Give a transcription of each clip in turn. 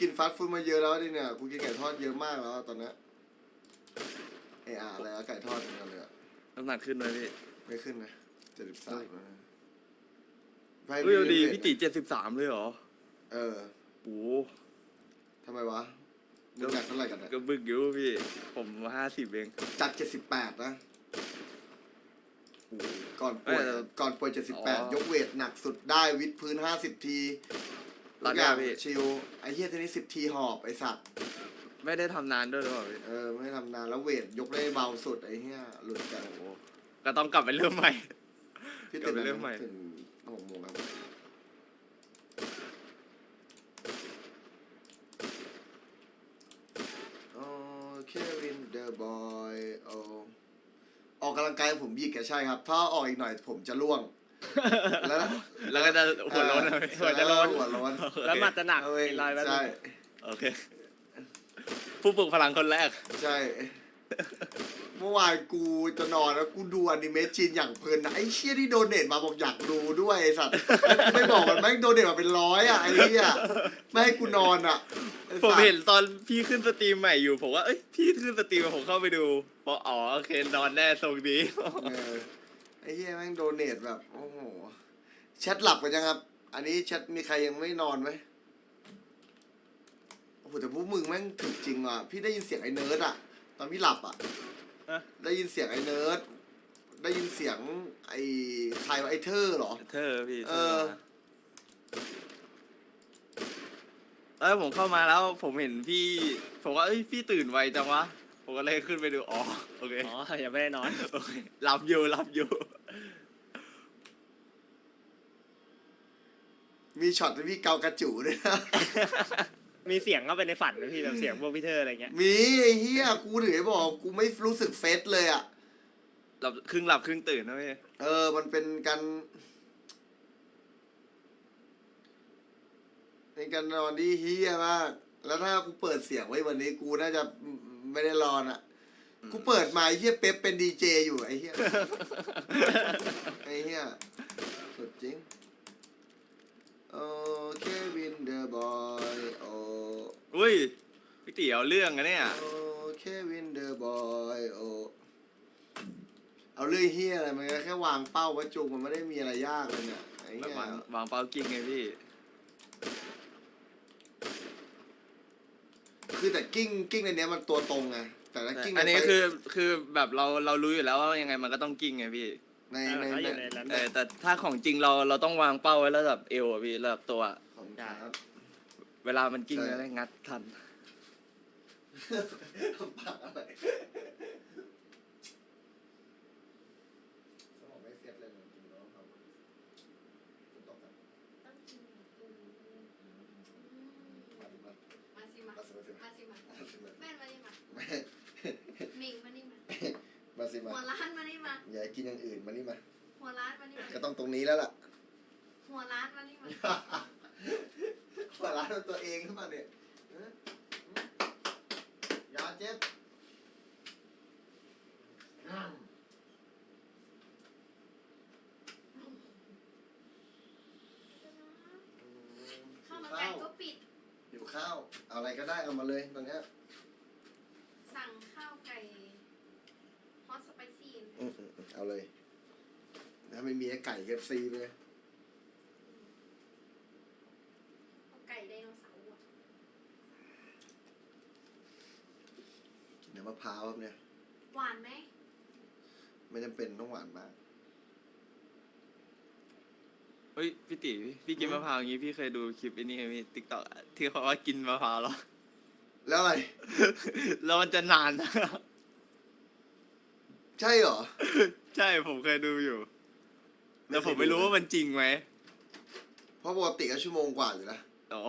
กินฟาสต์ฟู้ดมาเยอะแล้วดิเนี่ยกูกินไก่ทอดเยอะมากแล้วตอนเนี้ยเอออะไรอะไก่ทอดกันเลยอะน้ำหนักขึ้นเลยพี่ไม่ขึ้นนะเจ็ดสิบสามเฮ้ยเอาดีพี่ติเจ็ดสิบสามเลยเหรอเออโอ้ทำไมวะมึงหนักเท่าไหร่กันเนี่ยก็บึกอยู่พี่ ผมห้าสิบเองจากเจ็ดสิบแปดนะโอ้ก่อนป่วยเออก่อนป่วยเจ็ดสิบอ๋แปดอยกเวทหนักสุดได้วิดพื้นห้าสิบทีตอน ทุกเนี้อยย่างพี่ ชิลไอ้เหี้ยทีนี้สิบทีหอบไอ้สัตว์ไม่ได้ทำนานด้วยหรือเปล่าพี่เออไม่ทำนานแล้วเวทยกได้เบาสุดไอ้เหี้ยหลุดกันโอ้ก็ต้องกลับไปเริ่มใหม่ พี่ตื่นกลับไปเริ่มใหม่ ถึงหกโมงครับโอเควินเดอร์บอยโอออกกำลังกายผมบีกแกใช่ครับ ถ้าออกอีกหน่อยผมจะล่วง แล้วแล้วก็จะหัวโล้นนะพี่หัวจะร้อนหัวร้อนแล้วหมัดจะหนักเอาเองลอยแล้วใช่โอเค ผู้ปลุกพลังคนแรก ใช่ เมื่อวานกูจะนอนแล้วกูดูอนิเมะจีนอย่างเพลินนะไอ้เชี่ยที่โดเนทมาบอกอยากดูด้วยไอ้สัตว์แล้วกูไม่บอกมันแม่งโดเนทมาเป็นร้อยอะไอ้เหี้ยไม่ให้กูนอนอะไอ้สัผตมว์เห็นตอนพี่ขึ้นสตรีมใหม่อยู่ผมว่าเอ้ยพี่ขึ้นสตรีมผมเข้าไปดูพออ๋อโอเคนอนแน่ทรงดีเออไอ้เหี้ยแม่งโดเนทแบบโอ้โหแชทหลับกันยังครับ อันนี้แชทมีใครยังไม่นอนไหมโอ้โหแต่พวกมึงแม่งถึกจริงอะพี่ได้ยินเสียงไอ้เนิร์ดอะ ตอนพี่หลับอะฮะ ได้ยินเสียงไอ้เนิร์ดได้ยินเสียงไอ้ใครวะไอ้เธอเหรอ เธอพี่เออ เออผมเข้ามาแล้วผมเห็นพี่ ผมว่าเอ้ยพี่ตื่นไวจังวะ ผมก็เลยขึ้นไปดู อ๋อ โอเค อ๋อ ยังไม่ได้นอน โอเคหลับอยู่หลับอยู่ มีช็อตที่พี่เกากระจูด้วยนะ มีเสียงเข้าไปในฝันนะพี่แบบเสียงพวกพี่เธออะไรเงี้ยมีไอ้เฮียกูถึงได้บอกกูไม่รู้สึกเฟสเลยอะ หลับครึ่งหลับครึ่งตื่นนะพี่เออ มันเป็นการเป็นการนอนที่เฮียมาก แล้วถ้ากูเปิดเสียงไว้วันนี้กูน่าจะไม่ได้รอนอะ กูเปิดมาไอ้เฮียเป๊ปเป็นดีเจอยู่ไอ้เฮียไอ้เฮียสุดจริง โอเควินเดอร์บอยโออุ้ยพี่ตีเอาเรื่องอะเนี่ย โอเควินเดอร์บอยโอเอาเรื่องเฮียอะไรมันก็แค่วางเป้าไว้จุกมันไม่ได้มีอะไรยากเลยเนี่ยไอ้แบบเหี้ยวางวางเป้ากิ้งไงพี่ คือแต่กิ้งกิ้งในเนี้ยมันตัวตรงไงแต่ถ้ากิ้งอันนี้ใไฟคือคือแบบเราเรารู้อยู่แล้วว่ายังไงมันก็ต้องกิ้งไงพี่ ในเออในเขาอในยู่ในนั้น เออแต่ถ้าของจริงเราเราต้องวางเป้าไว้ระดับเอวอะพี่ระดับตัวอะของครับ เวลามันกิ้งใช่จะได้งัดทัน ปากอะไรสมองไม่เซ็ตเลยนะจริงๆแล้วครับฝนตกอะต้องกินอืมอืมมาดิมามาสิมามาสิมาสิมาสิมามาสิมาแม่นมานี่มาแม่ มิงมานี่มา มา สิมาหัวร้านมานี่มา อย่าให้กินอย่างอื่นมานี่มา หัวร้านมานี่มา ก็ต้องตรงนี้แล้วล่ะ หัวร้านมานี่มา หัวร้านตัวเองขึ้นมาเนี่ยเอ๊ะอย่าเจ็บอืมข้าวมันไก่ก็ปิดหิวข้าว เอาอะไรก็ได้เอามาเลยตอนเนี้ย สั่งข้าวไก่ฮอต สไปซี่อืมอืมอืมเอาเลย ถ้าไม่มีไอ้ไก่เคฟซีเลย เอาไก่ไดโนเสาร์อะเดี๋ยวมะพร้าวครับเนี่ย หวานไหมไม่จำเป็นต้องหวานมาก เฮ้ยพี่ตีพี่พี่กินมะพร้าวอย่างงี้พี่เคยดูคลิปไอ้นี่ไหมพี่ติ๊กต็อกที่เขาว่ากินมะพร้าวแล้ว แล้วอะไร แล้วมันจะนาน ใช่เหรอ ใช่ผมเคยดูอยู่ แต่ผมไม่รู้ว่ามันจริงไหมเพราะปกติก็ชั่วโมงกว่าอยู่นะอ๋อ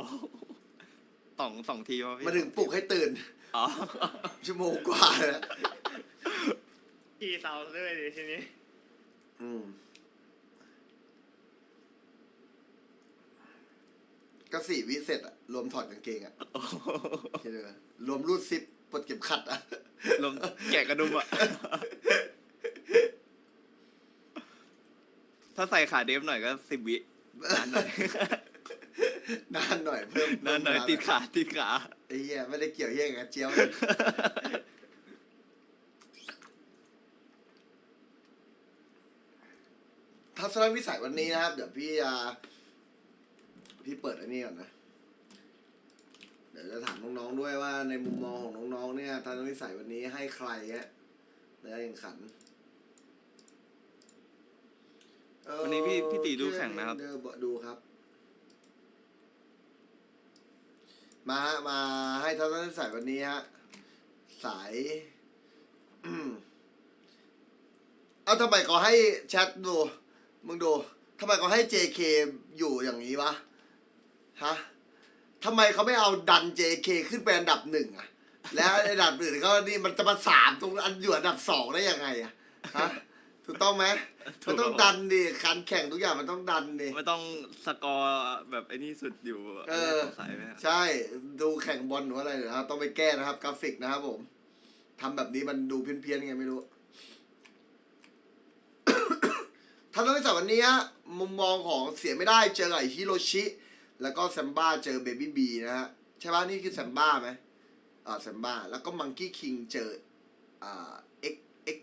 สองสองทีวะพี่มาถึงปลุกให้ตื่น อ๋อชั่วโมงกว่าเลยนะขี่เสาด้วยดิทีนี้อืมก็สี่วิเสร็จอะรวมถอดกางเกงอะคิดดูนะรวมรูดซิป ปลดเก็บขัดอะลมแกะกระดุมอะถ้าใส่ขาเดฟหน่อยก็สิบวินานหน่อยนานหน่อยเพิ่มนั่นหน่อยเพิ่มติดขาติดขาไอ้เหี้ยไม่ได้เกี่ยวเหี้ยกับเจียวทัศนวิสัยวันนี้นะครับ เดี๋ยวพี่จะพี่เปิดอันนี้ก่อนนะเดี๋ยวจะถามน้องๆด้วยว่าในมุมมองของน้องๆเนี่ยทัศนวิสัยวันนี้ให้ใครฮะในการแข่งขันเอ่อวันนี้พี่พี่ตีดูแข่งนะครับเดี๋ยวดูครับ มาฮะมาให้ทัศนวิสัยวันนี้ฮะสายอืมเอาทำไมเขาให้แชทดู มึงดูทำไมเขาให้ JK อยู่อย่างนี้วะฮะ ทำไมเขาไม่เอาดัน JK ขึ้นไปอันดับหนึ่งอะแล้วไอ้อันดับอื่นก็นี่มันจะมาสามตรงอันอยู่อันดับสองได้ยังไงอะฮะถูกต้องไหมถูมันกต้องดันดิการแข่งทุกอย่างมันต้องดันดิ ไม่ต้องสกอร์แบบไอ้นี่สุดอยู่เออ สงสัยไหมฮะใช่ดูแข่งบอลหรืออะไรนะครับ ต้องไปแก้นะครับ กราฟิกนะครับผมทำแบบนี้มันดูเพี้ยนๆไงไม่รู้ทำให้สัปวันนี้ฮะมุมมองของเสียไม่ได้เจอกับฮิโรชิ แล้วก็แซมบ้าเจอเบบี้บีนะฮะใช่ป่ะนี่คือแซมบ้าไหมอ่าแซมบ้าแล้วก็มังกี้คิงเจออ่าเอ็กเอ็ก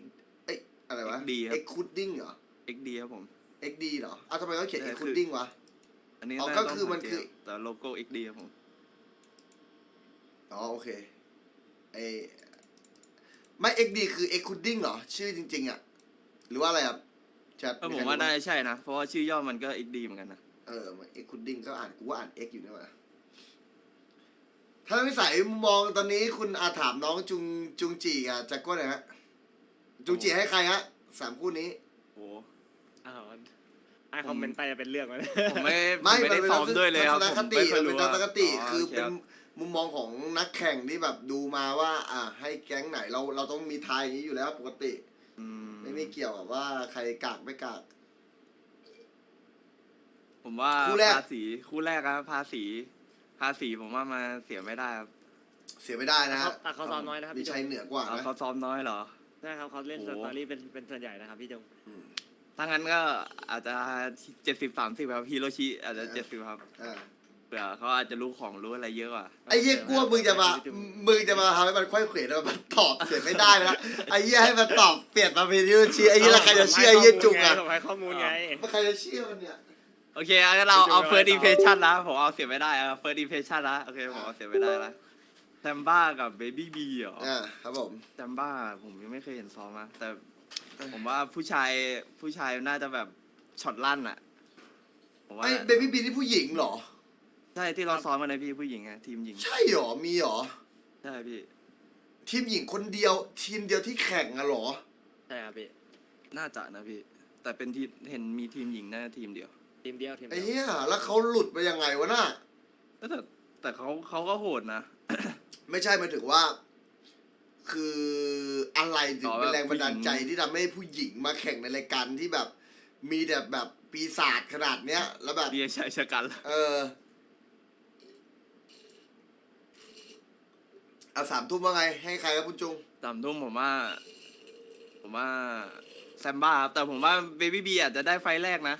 เอ็กอะไรวะ XD ครับ เอ็กคูดดิ้งเหรอ XD ครับผม เอ็กดีเหรออ้าวทำไมเขาเขียนใช่เอ็กคืคูอดดิ้งวะ อันนี้อ๋อน่าก็ต้งคือมันสังเกตคือ แต่โลโก้ XD ครับผม อ๋อโอเคไอไม่เอ็กดีคือเอ็กคูดดิ้งเหรอ ชื่อจริง ๆ อะ หรือว่าอะไรครับแชทเออผมว่าน่าจะใช่นะ เพราะว่าชื่อย่อมันก็ XD เหมือนกันนะ เออเอ็กคูดดิ้งก็อ่านกูว่าอ่านเอ็กอยู่นี่หว่าถ้าวิสัยมองตอนนี้คุณอาถามน้องจุงจุงจีกับแจ็คก้นหนะฮะจุงจีให้ใครฮะสามคู่นี้โอ้อ้าวไอคอมเมนต์ไปจะเป็นเรื่องแล้วผมไม่ไม่ผมไม่ได้นเป็นซ้อมด้วยเลยครับทัศนผคมติไม่เคมัยนเป็รู้นทัว่าศนคติคือโอเป็นรับมุมมองของนักแข่งที่แบบดูมาว่า อะให้แก๊งไหนเราเราต้องมีทายอย่างนี้อยู่แล้วปกติอืมไม่มีเกี่ยวกับว่าใครกากไม่กาก ผมว่าคู่แรก ภาษีคู่แรกครับภาษี ภาษีผมว่ามาเสียไม่ได้ครับเสียไม่ได้นะฮะแต่เขาซ้อมน้อยนะครับมีพี่จชัยงเหนือกว่าเอานะ เขาซ้อมน้อยเหรอ ใช่ครับเขาเล่นโอ้สโห ตอรี่เป็นเป็นส่วนใหญ่นะครับพี่จงอืมถ้างั้นก็อาจจะเจ็ดสิบสามสิบครับฮิโรชิอาจจะเออ เจ็ดสิบครับอ่าเผื่อเขาอาจจะรู้ของรู้อะไรเยอะกว่า ไอ้เหี้ยกลัวมึงจะมามึงจะมาทำให้มันค่อยเขวแล้วมันตอบเสียไม่ได้นะไอ้เหี้ยให้มันตอบเปลี่ยนมาเป็นยูชีไอ้เหี้ยแล้วใครจะเชื่อไอ้เหี้ยจุกอะส่งให้ข้อมูลไงใครจะเชื่อมันเนี่ย โอเคงั้นเราเอาจะ first จะ impression นะผมเอาเสียไม่ได้เอา first impression นะโอเคผมเอาเสียไม่ได้ละแซมบ้ากับเบบี้บีเหรออ่าครับผมแซมบ้าผมยังไม่เคยเห็นซ้อมนะแต่ผมว่าผู้ชายผู้ชายน่าจะแบบช็อตลั่นอะผมว่าไอ้เบบี้บีนี่ผู้หญิงเหรอ ใช่ที่เราซ้อมกันในพี่ผู้หญิงไงทีมหญิง ใช่เหรอมีเหรอใช่พี่ ทีมหญิงคนเดียว ทีมเดียวที่แข่งอะเหรอ ใช่ครับพี่ น่าจะนะพี่ แต่เป็นทีมเห็นมีทีมหญิงน่าจะทีมเดียว ทีมเดียวทีมไอ้เดียวเหี้ยแล้วเขาหลุดไปยังไงวะน่ะแต่แต่เขาเขาก็โหดนะ ไม่ใช่หมายถึงว่า คืออะไรถึงอ๋อเป็นแรงบันดาลใจผู้หญิง ที่ทำให้ผู้หญิงมาแข่งในรายการที่แบบ มีแต่แบบปีศาจขนาดเนี้ย แล้วแบบเบียร์ชายชะกันละเออเอาสามทุ่มว่าไง ให้ใครครับคุณจุง สามทุ่มผมว่า ผมว่าแซมบ้าครับแต่ผมว่าเบบี้บีอาจจะได้ไฟล์แรกนะ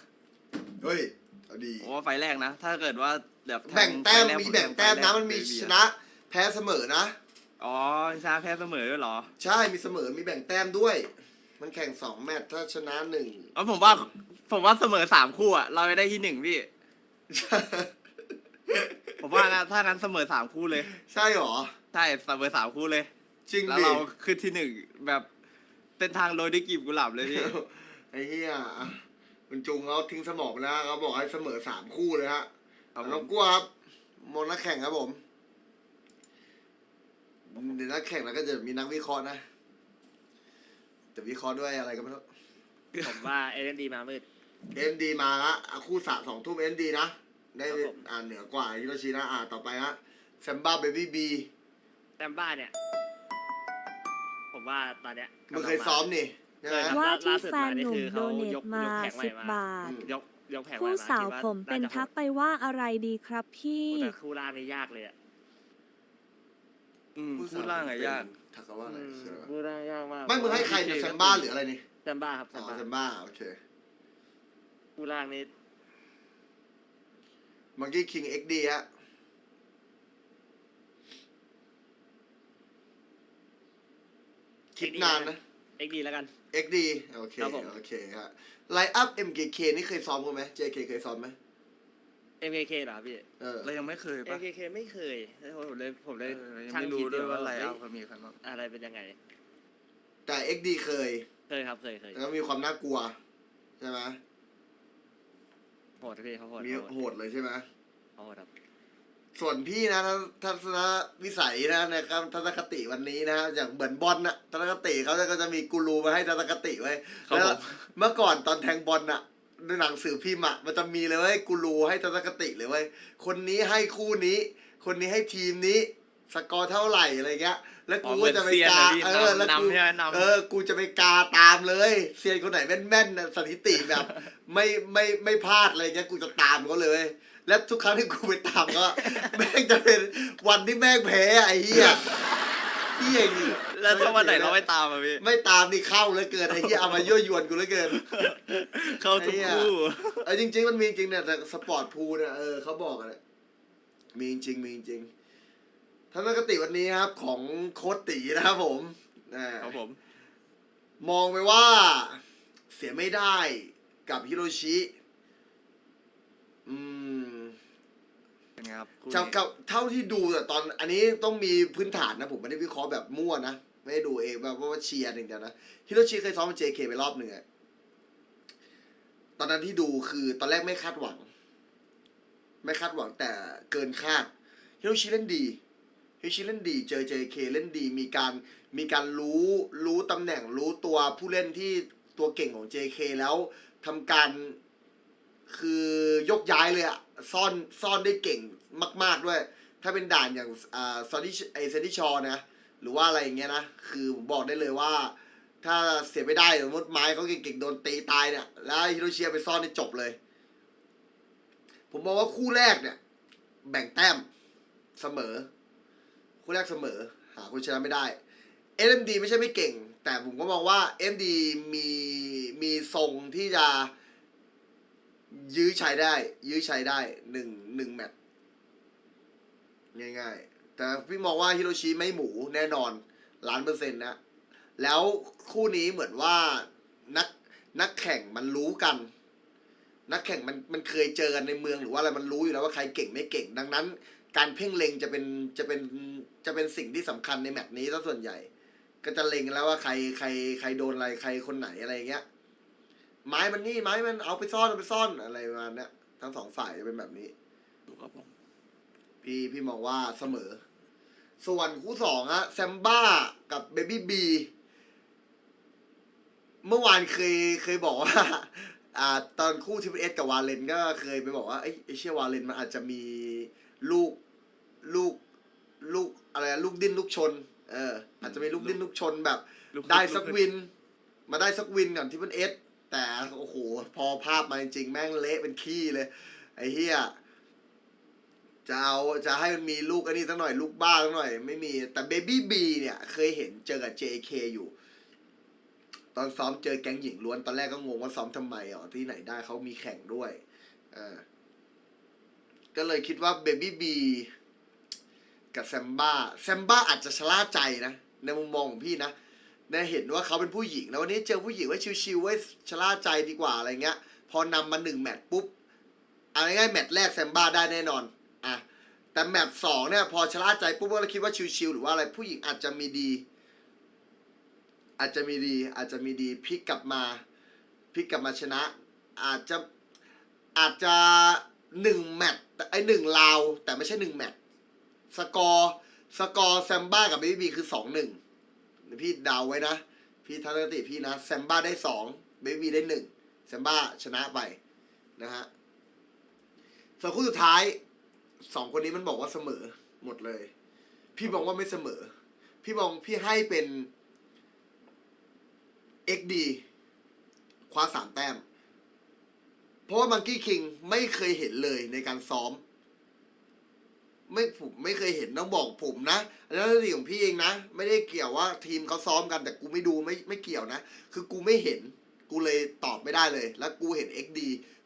เฮ้ยเอาดี ผมว่าไฟล์แรกนะ ถ้าเกิดว่าแบบแบ่งแต้มไฟล์รกมีผแบ่งแต้มไฟล์รนะกมันมี Baby ชนะ แพ้เสมอนะ อ๋อชนะแพ้เสมอด้วยเหรอใช่มีเสมอมีแบ่งแต้มด้วย มันแข่งสองแมตช์ถ้าชนะหนึ่ง อ๋อผมว่าผมว่าเสมอสามคู่อะเราจะได้ที่หนึ่งพี่ ผมว่านะถ้างั้นเสมอสามคู่เลย ใช่หรอ ใช่เสมอสามคู่เลย จริงแล้วดิเราขึ้นที่หนึ่งแบบเส้นทางโรยด้วยกลีบกุหลาบเลยพี่ ไอ้เหี้ยอะ คุณจุงเขาทิ้งสมองไปแล้วเขาบอกให้เสมอสามคู่เลยฮะครับผมน้องกลัวครับมองนักแข่งครับผมเดี๋ยวนักแข่งแล้วก็จะมีนักวิเคราะห์นะแต่วิเคราะห์ด้วยอะไรก็ไม่รู้ผมว่าเอ็นดีมามืดเอ็นดีมาละอะคู่สะสองทุ่มเอ็นดีนะได้ครับผมอ่าเหนือกว่าฮิโรชินะอ่าต่อไปฮะแซมบ้าเบบี้บีแซมบ้าเนี่ย ผมว่าตอนเนี้ยมึงเคยซ้อมนี่ ใช่ไหมเคยครับ ว่าที่ล่าสุดแฟนมานี่หนุ่คืมอโดเขาเนยทกมายกแผงใหม่สิบมาบาทอืมยกยกแผงใหม่คู่มาสาวคิดว่าผมเป็นน่าจะทักไปว่าอะไรดีครับพี่โอ้แต่คู่ล่างนี่ยากเลยอะอืมคู่ล่างอะยากถักเขาว่าอะไรคืออะไรวะคู่ล่างยากมากไม่มึงให้ใครเนี่ยแซมบ้าหรืออะไรนี่แซมบ้าครับแซอ๋มอบ้าแซมบ้าโอเคคู่ล่างนี่มังกี้คิงเอ็กดีฮะคิดนานนะเอ็กดีแล้วกัน XD โอเค ครับผม โอเคฮะไลอัพ MKK นี่เคยซ้อมกันไหม JK เคยซ้อมไหม MKK เหรอพี่ เออ เรายังไม่เคยปะ MKK ไม่เคยผมเลยผมเอเลยอยังช่างไม่รู้คิด้วยอว่าไลเฮ้อัพเขามีใครบ้างอะไรเป็นยังไง แต่ XD เคย เคยครับเคยเคยแล้วมีความน่ากลัว ใช่ไหมโหดพี่เขาโหดมีเขาโหดเลยใช่ไหมเขาโหดครับ ส่วนพี่นะทัศทัศนวิสัยนะนะครับทัศนคติวันนี้นะอย่างเหมือนบอลนะทัศนคติเขาก็จะมีกูรูมาให้ทัศนคติไว้ครับแล้วผมเมื่อก่อนตอนแทงบอลน่ะในหนังสือพิมพ์อะมันจะมีเลยเว้ยกูรูให้ทัศนคติเลยเว้ยคนนี้ให้คู่นี้ คนนี้ให้ทีมนี้สกอร์เท่าไหร่อะไรเงี้ย แล้วอ๋อกูเหมืก็อนจะไปเซียนกานะพี่เออ แล้วนำกูนำใช่ไหมนำเออ กูจะไปกาตามเลย เซียนคนไหนแม่นๆน่ะสถิติแบบ ไม่ไม่ไม่พลาดอะไรเงี้ย กูจะตามเขาเลย และทุกครั้งที่กูไปตามก็ แม่งจะเป็นวันที่แม่งแพ้ไอ้เหี้ยเหี้ยจริงแล้วถ้าวันไหนเราไม่ตามอะพี่ ไม่ตามนี่เข้าเหลยเกินไอ้เหี้ยเอามายั่วยวนกูเหลยเกิน เข้าทุกไอ้เหี้ยคู่ เออจริง ๆ มันมีจริงเนี่ยแต่สปอร์ตพูลเนี่ยเออเขาบอกอะเนี่ยมีจริงมีจริงทัศนคติวันนี้ครับ ของโค้ชตีนะครับผมอ่าครับผม มองไปว่า เสียไม่ได้กับฮิโรชิ อืมเป็น ไงครับคู่เท่าเท่าเท่าที่ดูแต่ตอนอันนี้ต้องมีพื้นฐานนะผมไม่ได้วิเคราะห์แบบมั่วนะ ไม่ได้ดูเองแบบว่าเชียร์อย่างเดียวนะฮิโรชิเคยซ้อมกับ JK ไปรอบหนึ่งอะตอนนั้นที่ดูคือตอนแรกไม่คาดหวัง ไม่คาดหวังแต่เกินคาดฮิโรชิเล่นดีฮิโรชิเล่นดีเจอ JK เล่นดีมีการมีการรู้รู้ตำแหน่งรู้ตัวผู้เล่นที่ตัวเก่งของ JK แล้วทำการ คือยกย้ายเลยอะ ซ่อนซ่อนได้เก่งมาก ๆด้วย ถ้าเป็นด่านอย่างอ่าซอนดิไอเซนดิชอนะ หรือว่าอะไรอย่างเงี้ยนะ คือผมบอกได้เลยว่า ถ้าเสียไม่ได้สมมติไม้เขาเก่งๆโดนตีตายเนี่ย แล้วฮิโรเชียไปซ่อนนี่จบเลย ผมมองว่าคู่แรกเนี่ย แบ่งแต้มเสมอ คู่แรกเสมอ หาคนชนะไม่ได้ SMD ไม่ใช่ไม่เก่ง แต่ผมก็มองว่า MD มีมีทรงที่จะ ยื้อชัยได้ ยื้อชัยได้หนึ่งหนึ่งแมตช์ง่ายๆ แต่พี่มองว่าฮิโรชิไม่หมูแน่นอนล้านเปอร์เซ็นต์นะ แล้วคู่นี้เหมือนว่านักนักแข่งมันรู้กัน นักแข่งมันมันเคยเจอกันในเมืองหรือว่าอะไรมันรู้อยู่แล้วว่าใครเก่งไม่เก่ง ดังนั้น การเพ่งเล็งจะเป็นจะเป็นจะเป็นสิ่งที่สำคัญในแมตช์นี้ซะส่วนใหญ่ ก็จะเล็งแล้วว่าใครใครใครโดนอะไรใครคนไหนอะไรอย่างเงี้ย ไม้มันนี่ไม้มันเอาไปซ่อนเอาไปซ่อนอะไรประมาณเนี้ยทั้งสองฝ่ายจะเป็นแบบนี้ ครับผมพี่พี่มองว่าเสมอ ส่วนคู่สองอะแซมบ้ากับเบบี้บีเมื่อวานเคยเคยบอกว่าอ่า ตอนคู่ทีมเอสกับวาเลนก็เคยไปบอกว่าไอ้ยไอ้เชี่ยวาเลนมันอาจจะมีลูกลูกลูกอะไรอะลูกดิ้นลูกชน เออ อาจจะมีลูกดิ้นลูกชนแบบลูได้สักลูวิน มาได้สักวินก่อนที่มันเอส แต่โอ้โหพอภาพมาจริงๆ แม่งเละเป็นขี้เลย ไอ้เฮียจะเอาจะให้มันมีลูกอันนี้สักหน่อยลูกบ้าสักหน่อย ไม่มีแต่เบบี้บีเนี่ยเคยเห็นเจอกับ JK อยู่ ตอนซ้อมเจอแก๊งหญิงล้วน ตอนแรกก็งงว่าซ้อมทำไมอ๋อที่ไหนได้เขามีแข่งด้วยอ่าก็เลยคิดว่าเบบี้บีกับแซมบ้าแซมบ้าอาจจะชะล่าใจนะ ในมุมมองของพี่นะ ได้เห็นว่าเขาเป็นผู้หญิง แล้ววันนี้เจอผู้หญิงไว้ชิวๆไว้ชะล่าใจดีกว่าอะไรเงี้ย พอนำมาหนึ่งแมตช์ปุ๊บเอาง่ายๆแมตช์แรกแซมบ้าได้แน่นอนอะแต่แมตช์สองเนี่ยพอชะล่าใจปุ๊บก็เลยคิดว่าชิวๆหรือว่าอะไรผู้หญิงอาจจะมีดี อาจจะมีดี อาจจะมีดีพลิกกลับมาพลิกกลับมาชนะ อาจจะอาจจะหนึ่งแมตช์ไอหนึ่งลาวแต่ไม่ใช่หนึ่งแมตช์สกอร์สกอร์แซมบ้ากับเบบี้บีคือสองหนึ่ง พี่เดาไว้นะ พี่ทัศนคติพี่นะแซมบ้าได้สองเบบีได้หนึ่งแซมบ้าชนะไปนะฮะส่วนคู่สุดท้ายสองคนนี้มันบอกว่าเสมอหมดเลย พี่บอกว่าไม่เสมอ พี่มองพี่ให้เป็น XD คว้าสามแต้ม เพราะว่ามังกี้คิงไม่เคยเห็นเลยในการซ้อม ไม่ผมไม่เคยเห็นต้องบอกผมนะอันนั้นเรื่องของพี่เองนะ ไม่ได้เกี่ยวว่าทีมเขาซ้อมกันแต่กูไม่ดูไม่ไม่เกี่ยวนะ คือกูไม่เห็นกูเลยตอบไม่ได้เลย แล้วกูเห็น XD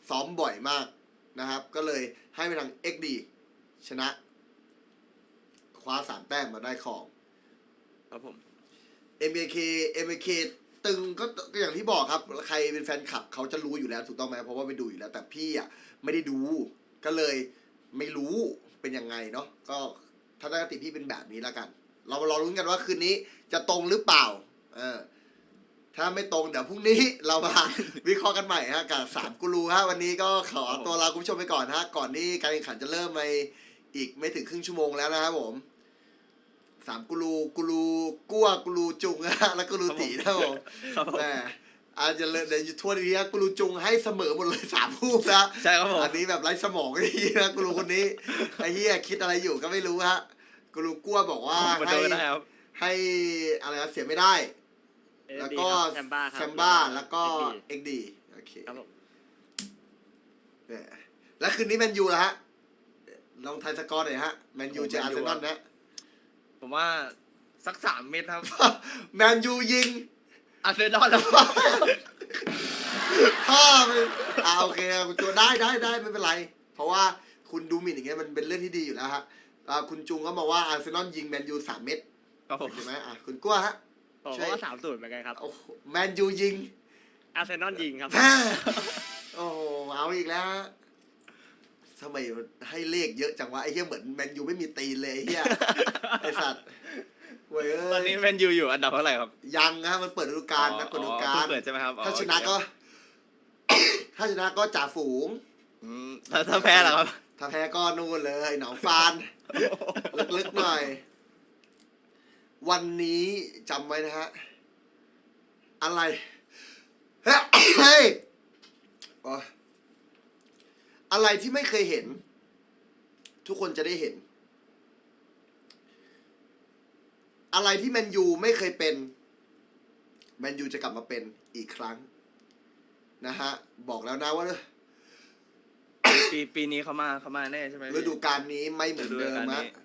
ซ้อมบ่อยมากนะครับ ก็เลยให้ไปทาง XD ชนะ คว้าสามแต้มมาได้ของ ครับผม MK MK ตึงก็ก็อย่างที่บอกครับ ใครเป็นแฟนคลับเขาจะรู้อยู่แล้วถูกต้องไหมเพราะว่าไปดูอยู่แล้ว แต่พี่อะไม่ได้ดู ก็เลยไม่รู้ เป็นยังไงเนาะก็ทัศนคติพี่เป็นแบบนี้แล้วกัน เรามารอรุ้นกันว่าคืนนี้จะตรงหรือเปล่า เออ ถ้าไม่ตรงเดี๋ยวพรุ่งนี้เรามาวิเคราะห์กันใหม่ฮะกับสามกูรูฮะวันนี้ก็ขอตัวลาคุณผู้ชมไปก่อนฮะก่อนที่การแข่งขันจะเริ่มในอีกไม่ถึงครึ่งชั่วโมงแล้วนะครับผมสามกูรูกูรูกั้วกูรูจุงฮะแล้วกูรูตีนะครับผมครับผมแหม อาจจะเลยเดี๋ยวทั่วทีนะกูรูจุงให้เสมอหมดเลยสามคู่นะใช่ครับผมอันนี้แบบไร้สมองดีนะกูรูคนนี้ไอ้เหี้ยคิดอะไรอยู่ก็ไม่รู้ฮะกูรูกั้วบอกว่ามาให้โดนได้ครับให้อะไรนะเสียไม่ได้ แล้วก็แซมบ้าครับแซมบ้าแล้วก็เอ็เอ็กดีโอเคครับผมเนี่ยแล้วคืนนี้แมนยูนะฮะลองทายสกอร์หน่อยฮะแมนยูเจออาร์เซนอลนะผมว่าสักสามเม็ดครับ แมนยูยิง อาร์เซนอลแล้วพ่อมันอ่าโอเคคุณตัวได้ได้ได้ไม่เป็นไร เพราะว่าคุณดูหมิ่นอย่างเงี้ยมันเป็นเรื่องที่ดีอยู่แล้วฮะอ่าคุณจุงก็บอกว่าอาร์เซนอลยิงแมนยูสามเม็ดครับผมใช่ไหมอะคุณกลัวฮะ ผมใช่ว่าสามศูนย์เหมือนกันครับ โอ้โหแมนยูยิงอาร์เซนอลยิงครับแม่โอ้โหเอาอีกแล้วฮะทำไมให้เลขเยอะจังวะไอ้เหี้ยเหมือนแมนยูไม่มีตีนเลยไอ้เหี้ยไอ้สัตว์ เว้ยเอ้ตอนยนี้แมนยูอยู่อันดับเท่าไหร่ครับยังนะมันเปิดฤดูกาลนะเปิดฤดูกาอ๋อลเพิ่งเปิดใช่ไหมครับอ๋อถ้าชนะก็ ถ้าชนะก็จ่าฝูง อืมถ้าถ้าแพ้ล่ะครับ ถ้าแพ้ก็นู่นเลยหนองฟาน ลึกๆหน่อย วันนี้จำไว้นะฮะ อะไร เฮ้ยโอ๊ยอะไรที่ไม่เคยเห็น ทุกคนจะได้เห็น อะไรที่แมนยูไม่เคยเป็นแมนยูจะกลับมาเป็นอีกครั้ง นะฮะ บอกแล้วนะว่าปีปีนี้เขามาเขามาแน่ใช่ไหมพี่ฤดูกาลนี้ไม่เหมือนเดิมฤดูกาลนี้ฮะ